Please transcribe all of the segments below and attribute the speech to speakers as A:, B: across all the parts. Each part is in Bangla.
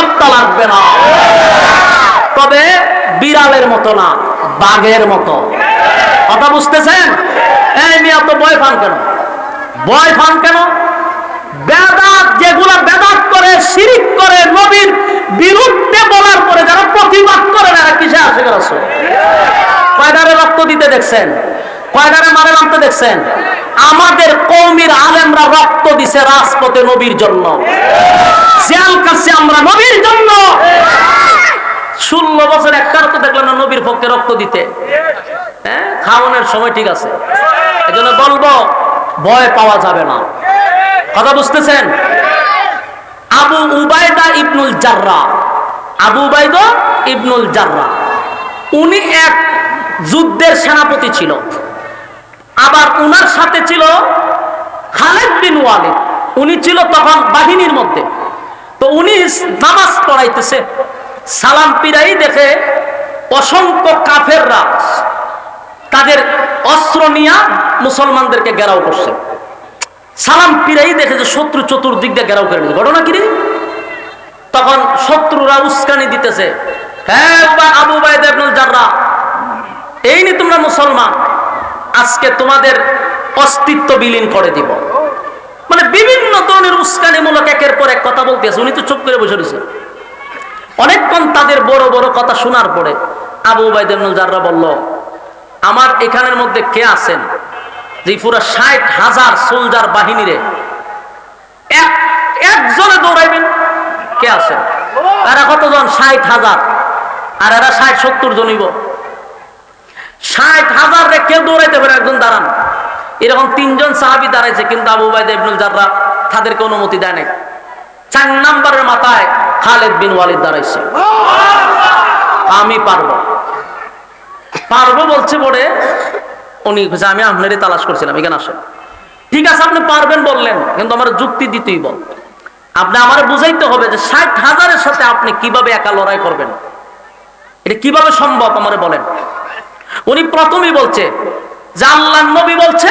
A: সপ্তাহ লাগবে না। তবে বিড়ালের মতো না, বাঘের মতো। কথা বুঝতেছেন? এই মিয়া, তো বয় ফান কেন? বয় ফান কেন? বেদাত, যেগুলা বেদাত করে, শিরিক করে, নবীর বিরুদ্ধে বলার পরে যারা প্রতিবাদ করে এরা কিসে আসে গেছে কয়দারে রক্ত দিতে দেখছেন? কয়দারে মারে নামতে দেখছেন? আমাদের কৌমির আলেমরা রক্ত দিছে রাজপথে নবীর জন্য। শিয়াল কাছে আমরা নবীর জন্য। ষোলো বছর একটার তো দেখলাম না নবীর পক্ষে রক্ত দিতে। হ্যাঁ? খাওয়ানোর সময় ঠিক আছে। এজন্য বলব, ভয় পাওয়া যাবে না। কথা বুঝতেছেন? আবু উবায়দা ইবনুল জাররা। আবু উবায়দা ইবনুল জাররা। উনি এক যুদ্ধের সেনাপতি ছিল। আবার উনার সাথে ছিল খালেদ বিন ওয়ালিদ। উনি ছিল তখন বাহিনীর মধ্যে। তো উনি নামাজ পড়াইতেছে। সালাম পিরাই দেখে অসংখ্য কাফেররা তাদের অস্ত্র নিয়ে মুসলমানদেরকে ঘেরাও করছে। সালাম পিরাই দেখে যে শত্রু চতুর্দিক দিয়ে ঘেরাও করে ঘটনা কি? তখন শত্রুরা উস্কানি দিতেছে। হ্যাঁ আবু বাইদ আব্দুল জাররা, এই নি তোমরা মুসলমান আজকে তোমাদের অস্তিত্ব বিলীন করে দিব। মানে বিভিন্ন ধরনের উস্কানিমূলক একের পর এক কথা বলতেছে উনি তো চুপ করে বসে রয়েছে। অনেকক্ষণ তাদের বড় বড় কথা শোনার পরে আবু জাররা বলল, আমার এখানের মধ্যে কে আছেন? যে পুরো ষাট হাজার সোলজার বাহিনীরে এক, একজনে দৌড়াইবেন। কে আছেন? এরা কতজন? ষাট হাজার। আর এরা ষাট সত্তর জনিব ষাট হাজার রে কেউ দৌড়াইতে পারে, একজন দাঁড়ান। এরকম তিনজন সাহাবি দাঁড়াইছে, কিন্তু আবু বাইদ ইবনুল জাররা তাদেরকে অনুমতি দেয় নাই। চার নাম্বারের মাথায় খালেদ বিন ওয়ালিদ দাঁড়াইছে। আমি পারব। পারব বলছে পরে উনি আমি আপনারই তালাশ করছিলাম, এখানে আসেন। ঠিক আছে, আপনি পারবেন, বললেন। কিন্তু আমার যুক্তি দিতেই বল। আপনি আমার বুঝাইতে হবে যে ষাট হাজারের সাথে আপনি কীভাবে একা লড়াই করবেন। এটা কীভাবে সম্ভব, আমারে বলেন। উনি প্রথমেই বলছে, যে আল্লাহ নবী বলছে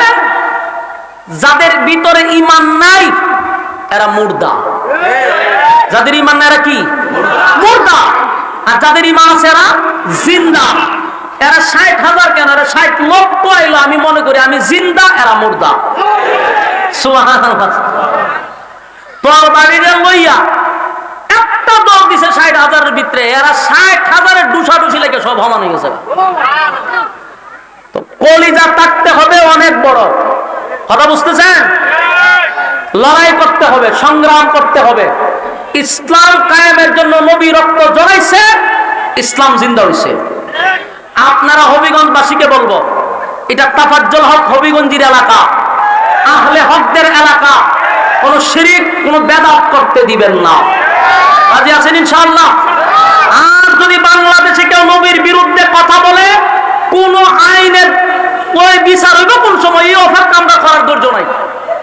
A: যাদের ভিতরে ইমান নাই, এরা মুর্দা। যাদের ইমান নাই, এরা কি? মুর্দা। আর যাদের ইমান আছে, এরা জিন্দা। এরা ষাট হাজার কেন? এরা ষাট লক্ষ এলো, আমি মনে করি আমি জিন্দা, এরা মুর্দা। সুবহানাল্লাহ। তোর বাড়িতে লইয়া দিছে ষাট হাজারের ভিতরে, এরা ষাট হাজারের ডুসা লেগে সব সমান হয়ে গেছে কলিজা থাকতে হবে অনেক বড়। কথা বুঝতেছেন? লড়াই করতে হবে, সংগ্রাম করতে হবে। ইসলাম কায়েমের জন্য নবী রক্ত জড়াইছে, ইসলাম জিন্দা হইছে। আপনারা হবিগঞ্জবাসীকে বলব, এটা তাফাজ্জল হক হবিগঞ্জের এলাকা। আহলে হকদের এলাকা। কোন শিরিক, কোন বেদাত করতে দিবেন না। রাজি আছেন ইনশাআল্লাহ? আর যদি বাংলাদেশে কেউ নবীর বিরুদ্ধে কথা বলে, কোন আইনের ওই বিচার হইব কোন সময়? এই অফার কামরা করার ধৈর্য নাই।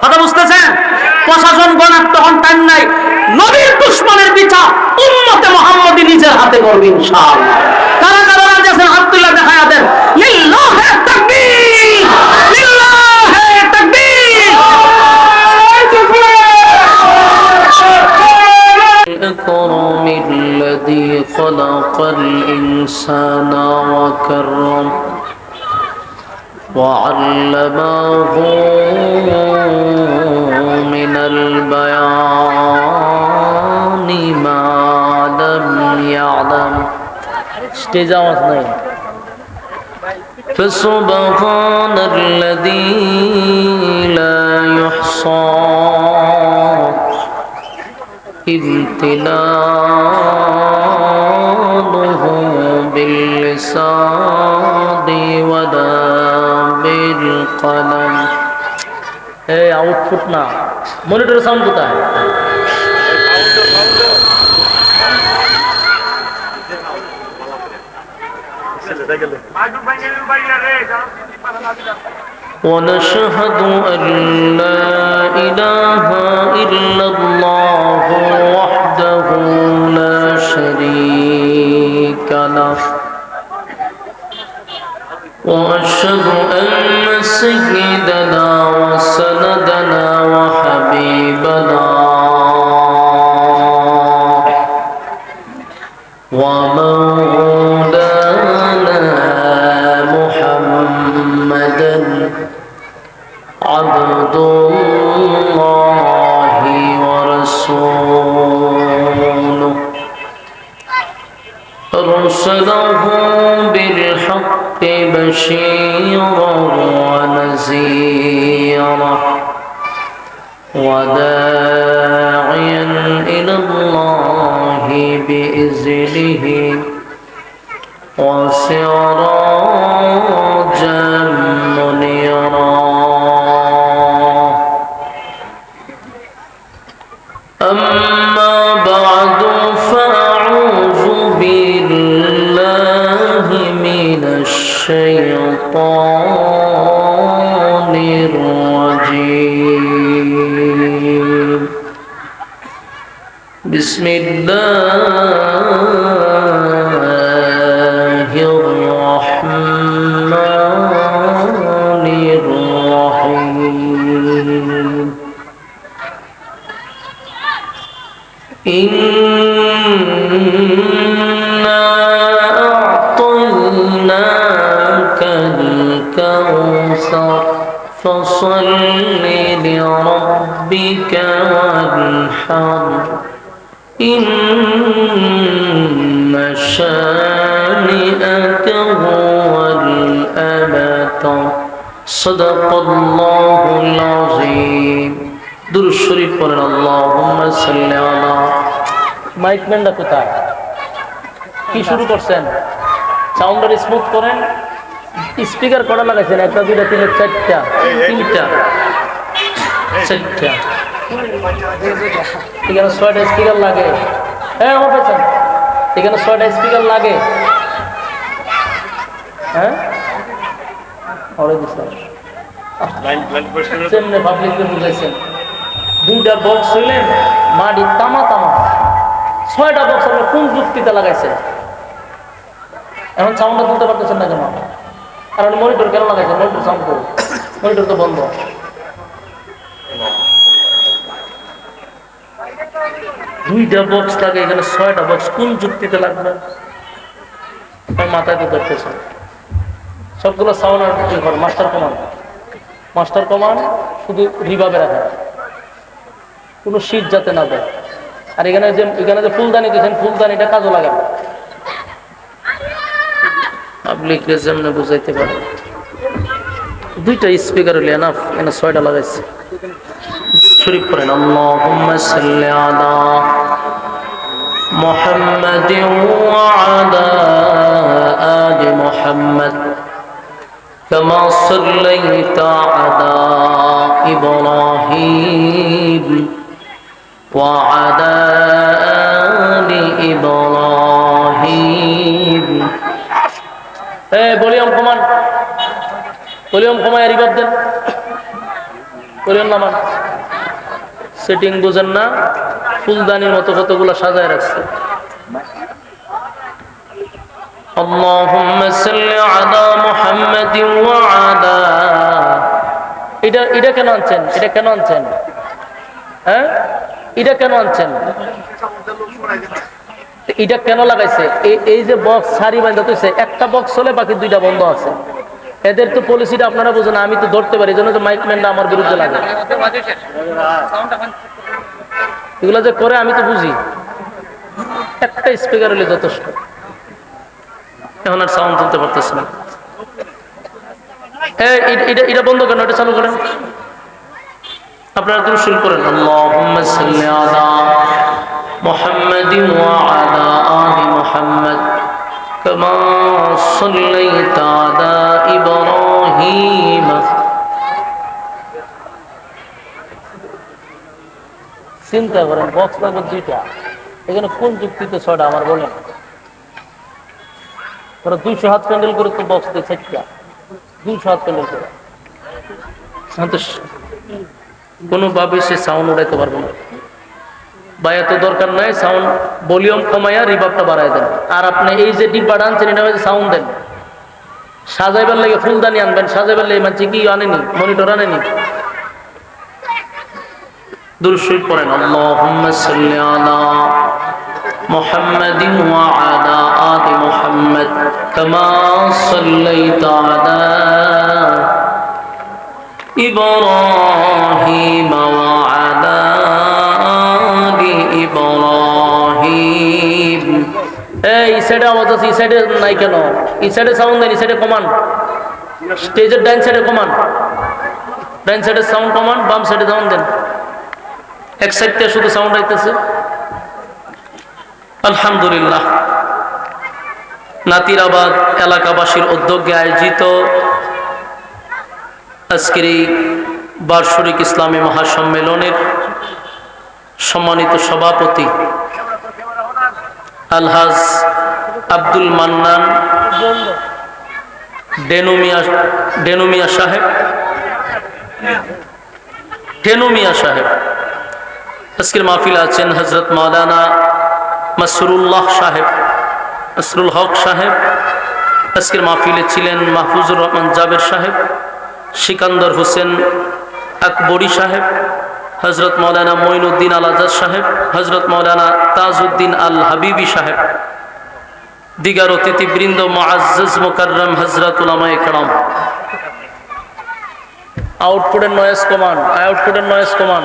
A: কথা বুঝতেছেন? প্রশাসন গণার তখন টাইম নাই। নবীর দুশ্মনের বিচার উম্মতে মোহাম্মদী নিজের হাতে করবে ইনশাআল্লাহ। কারা কারা রাজি আছেন? হাত তুলে দেখায়া দেন। লিল্লাহে তাকবীর!
B: স্টেজ আওয়াজ নাই فسبحان الذي لا يحصى امتنانه باللسان ولا بالقلم এই আউটপুট না মনিটর সাউন্ড কোথায় ونشهد أن لا إله إلا الله وحده لا شريك له. وأشهد
A: عبد الله ورسوله. أرسله بالحق بشيرا ونذيرا وداعيا إلى الله بإذنه وسراجا إنا أعطيناك الكوثر فصل لربك وانحر إن شانئك هو الأبتر صدق الله العظيم. درشري قرن اللهم صل على
B: মাইকম্যানটা কোথায়? কি শুরু করছেন? সাউন্ডার স্মুথ করেন। স্পিকার করা লাগাইছেন? একটা, দুইটা, তিনটা, চারটা
A: তিনটা,
B: চারটা। এখানে ছয়টা স্পিকার লাগে। হ্যাঁ আমার পেছন এখানে ছয়টা স্পিকার লাগে। হ্যাঁ? দুইটা বক্স মাটি তামা তামা। ছয়টা বক্স আপনার কোন যুক্তিতে লাগাইছেন? এখন সাউন্ডটা তুলতে পারতেছেন না কেন? আর মনিটর কেন লাগাইছেন? মনিটর সাউন্ড করুন। মনিটর তো বন্ধ। দুইটা বক্স লাগে এখানে ছয়টা বক্স কোন যুক্তিতে লাগবে? মাথায় তো ধরতেছে সবগুলো সাউন্ড আর কি করে মাস্টার কমান্ড মাস্টার কমান্ড শুধু রিভাবে রাখে। কোনো শীত যাতে না দেয়। আর এখানে যে এখানে যে ফুলদানি দিয়েছেন ফুলদানিটা কাজও লাগে না
A: পাবলিক যেমনে বুঝাইতে পারে দুইটা স্পিকার হলে এনাফ এখানে ছয়টা লাগাইছে শরীফ করেন আল্লাহুম্মা সাল্লি আলা محمد وعلى آل محمد كما صليت على إبراهيم وعلى آل إبراهيم
B: এ ভলিউম কমান ভলিউম কমায় রিভাব দেন ভলিউম নামান সেটিং বুঝেন না ফুলদানির মতো কতগুলো সাজায় রাখছে
A: اللهم صل على محمد وعلى
B: এটা এটা কেন আনছেন এটা কেন আনছেন হ্যাঁ এটা কেন আনছেন? এটা কেন লাগাইছে? এই যে বক্স সারি বান্ধা তুইছে একটা বক্স হলে বাকি দুইটা বন্ধ আছে। এদের তো পলিসিটা আপনারা বুঝেন আমি তো ধরতে পারি এই জন্য তো মাইকম্যানটা আমার বিরুদ্ধে লাগে। এগুলো যে করে আমি তো বুঝি। একটা স্পিকার হলে যথেষ্ট।
A: এখন আর সাউন্ড তুলতে পারতেছে না।
B: এই, এটা- বন্ধ কেন এটা চালু করেন।
A: আপনারা দুরূদ শরীফ করেন। আল্লাহুম্মা
B: চিন্তা করেন, বক্স লাগবে দুইটা। এখানে কোন যুক্তিতে ছয়টা আমার বলেন? ওরা দুইশো হাত প্যান্ডেল করে তো বক্স দিয়ে দুইশো হাত প্যান্ডেল করে।
A: শান্ত কোনোভাবে সে সাউন্ড উড়াইতে পারবো না বা এত দরকার নাই সাউন্ড ভলিউম কমাইয়া রিভাবটা বাড়াই দেন আর আপনি এই যে ডিব্বাটা আনছেন এটা হচ্ছে সাউন্ড দেন সাজাইবার লাগে ফুলদানি আনবেন সাজাইবার লাগে মানে কি আনেনি মনিটর আনেনি দুরুদ পড়েন আল্লাহুম্মা সাল্লি আলা محمد وعلى آل محمد كما صليت على إبراهيم وعلى آل إبراهيم এই সাইডে আওয়াজ আছে এই সাইডে নাই কেন এই সাইডে সাউন্ড দেন এই সাইডে কমান স্টেজের ডাইন সাইডে কমান ডাইন সাইডে সাউন্ড কমান বাম সাইডে সাউন্ড দেন এক সাইড থেকে শুধু সাউন্ড আইতেছে আলহামদুলিল্লাহ নাতিরাবাদ এলাকাবাসীর উদ্যোগে আয়োজিত আজকের এই বার্ষরিক ইসলামী মহাসম্মেলনের সম্মানিত সভাপতি আলহাজ আব্দুল মান্নান ডেনুমিয়া ডেনুমিয়া সাহেব। ডেনুমিয়া সাহেব। আজকের মাহফিল আছেন হজরত মাওলানা মাসরুল্লাহ সাহেব আসরুল হক সাহেব। আজকের মাহফিলে ছিলেন মাহফুজুর রহমান জাবের সাহেব। সিকান্দর হোসেন আকবরী সাহেব হজরত মৌলানা মঈনুদ্দিন আল আজাদ সাহেব হজরত মৌলানা তাজউদ্দিন আল হাবিবি সাহেব, দিগার অতিথিবৃন্দ মুআজ্জাজ মুকাররম হজরত একরাম আউটপুটের নয়েজ কমান, আউটপুটের নয়েজ কমান।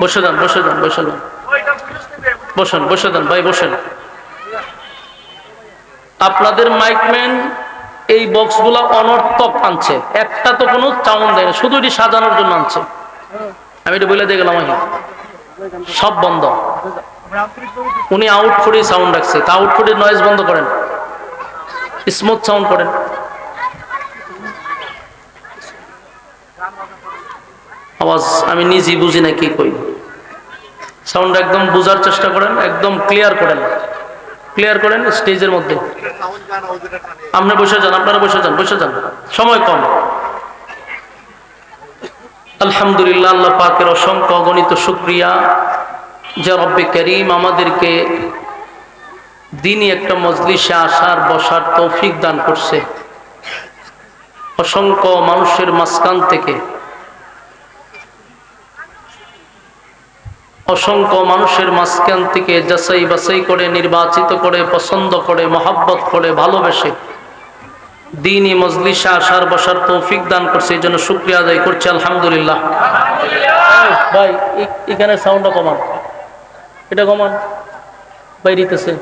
A: বসে যান বসে যান বসে যান বসেন, বসে দেন, ভাই বসেন। আপনাদের মাইকম্যান এই বক্সগুলো অনর্থক আনছে। একটা তো কোনো চাউন দেয় না, শুধু এটি সাজানোর জন্য আনছে। আমি এটা বলে দিয়ে গেলাম সব বন্ধ। উনি আউটফুটে সাউন্ড রাখছে। তা আউটফুটের নয়েজ বন্ধ করেন। স্মুথ সাউন্ড করেন। আওয়াজ আমি নিজেই বুঝি না কি কই। সাউন্ড একদম বোঝার চেষ্টা করেন, একদম ক্লিয়ার করেন। ক্লিয়ার করেন স্টেজের মধ্যে। আপনি বসে যান, আপনারা বসে যান বসে যান। সময় কম। আলহামদুলিল্লাহ, আল্লাহ পাকের অসংখ্য অগণিত শুক্রিয়া। যে রব্বে করিম আমাদেরকে দিনই একটা মজলিসে আসার, বসার তৌফিক দান করছে। অসংখ্য মানুষের মাঝখান থেকে অসংখ্য মানুষের মাঝখান থেকে যাচাই বাছাই করে, নির্বাচিত করে, পছন্দ করে, মহাব্বত করে, ভালোবেসে দিনই মজলিসে আসার বসার তৌফিক দান করছে, এই জন্য শুক্রিয়া আদায় করছে, আলহামদুলিল্লাহ। ভাই এখানে সাউন্ডটা কমান। এটা কমান। বাইরিতেছে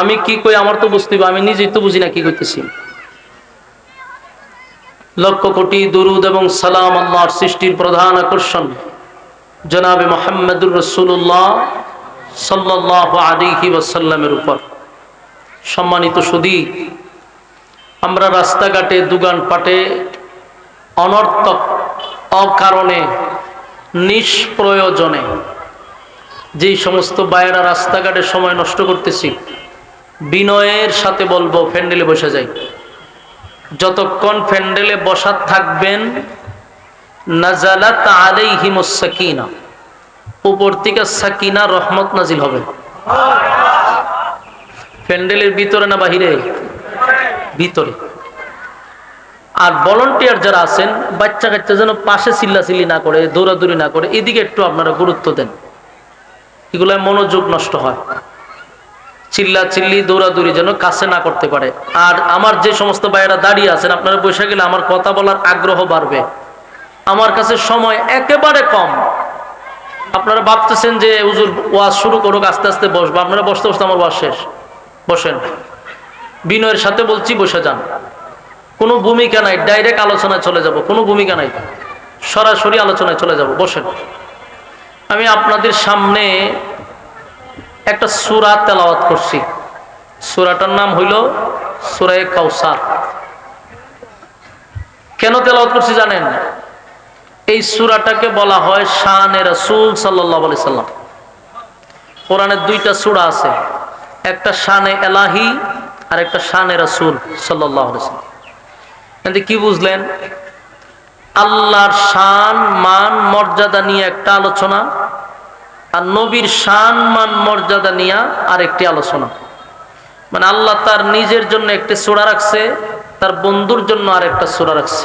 A: আমি কি কই, আমার তো বুঝতে আমি নিজেই তো বুঝি না কি করতেছি লক্ষ কোটি দুরুদ এবং সালাম আল্লাহর সৃষ্টির প্রধান আকর্ষণ। জনাবে মোহাম্মদুর রসুল্লাহ সাল্লাহ আলিহি ওয়াসাল্লামের উপর। সম্মানিত সুদী, আমরা রাস্তাঘাটে দুগান পাটে অনর্থক, অকারণে, নিষ্প্রয়োজনে যেই সমস্ত বায়েরা রাস্তাঘাটে সময় নষ্ট করতেছি, বিনয়ের সাথে বলব ফ্যান্ডেলে বসে যাই। যতক্ষণ প্যান্ডেলে বসা থাকবেন উপর থেকে প্যান্ডেলের ভিতরে না বাহিরে? ভিতরে। আর যারা আছেন, বাচ্চা কাচ্চা যেন পাশে না করে, দৌড়াদৌড়ি না করে, এদিকে একটু আপনারা গুরুত্ব দেন। এগুলো মনোযোগ নষ্ট হয়। চিল্লা চিল্লি দৌড়াদৌড়ি যেন কাছে না করতে পারে। আর আমার যে সমস্ত ভাইয়েরা দাঁড়িয়ে আছেন, আপনারা বসে গেলে আমার কথা বলার আগ্রহ বাড়বে। আমার কাছে সময় একেবারে কম। আপনারা ভাবতেছেন যে, হুজুর, ওয়াজ শুরু করুক, আস্তে আস্তে বসবো। আপনারা বসতে বসতে আমার ওয়াজ শেষ। বসেন। বিনয়ের সাথে বলছি, বসে যান। কোনো ভূমিকা নাই, ডাইরেক্ট আলোচনায় চলে যাব। কোনো ভূমিকা নাই। সরাসরি আলোচনায় চলে যাব। বসেন। আমি আপনাদের সামনে একটা সুরা তেলাওয়াত করছি। সুরাটার নাম হইল সুরায় কাউসার কেন তেলাওয়াত করছি জানেন? এই সুরাটাকে বলা হয় শানে রাসূল সাল্লাল্লাহু আলাইহি সাল্লাম। কোরআনের দুইটা সূরা আছে, একটা শানে এলাহি আর একটা শানে রাসূল সাল্লাম। এতে কি বুঝলেন? আল্লাহর শান, মান, মর্যাদা নিয়ে একটা আলোচনা আর নবীর শান, মান, মর্যাদা নিয়ে আরেকটি আলোচনা। মানে আল্লাহ তার নিজের জন্য একটি সোড়া রাখছে, তার বন্ধুর জন্য আরেকটা সোড়া রাখছে।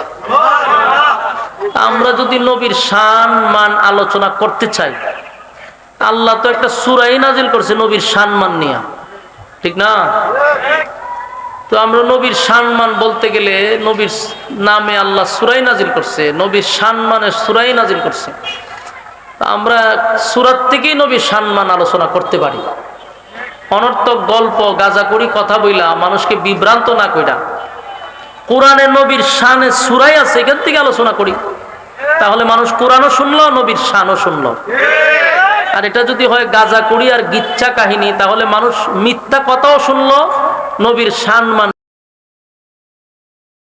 A: আমরা যদি নবীর শান, মান আলোচনা করতে চাই, আল্লাহ তো একটা সুরাই নাজিল করছে নবীর শান, মান নিয়ে। ঠিক না?
B: তো আমরা নবীর সম্মান বলতে গেলে নবীর নামে আল্লাহ সুরাই নাজিল করছে, নবীর সম্মানে সুরাই নাজিল করছে। আমরা সুরাত থেকেই নবীর সম্মান আলোচনা করতে পারি। অনর্থক গল্প গাজা করি কথা বইলা মানুষকে বিভ্রান্ত না কইরা কোরআনে নবীর শানে সুরাই আছে, এখান থেকে আলোচনা করি। তাহলে মানুষ কোরআনও শুনলো, নবীর শানও শুনলো। আর এটা যদি হয় গাজা করি আর গিচ্ছা কাহিনী, তাহলে মানুষ মিথ্যা কথাও শুনলো, নবীর শান মান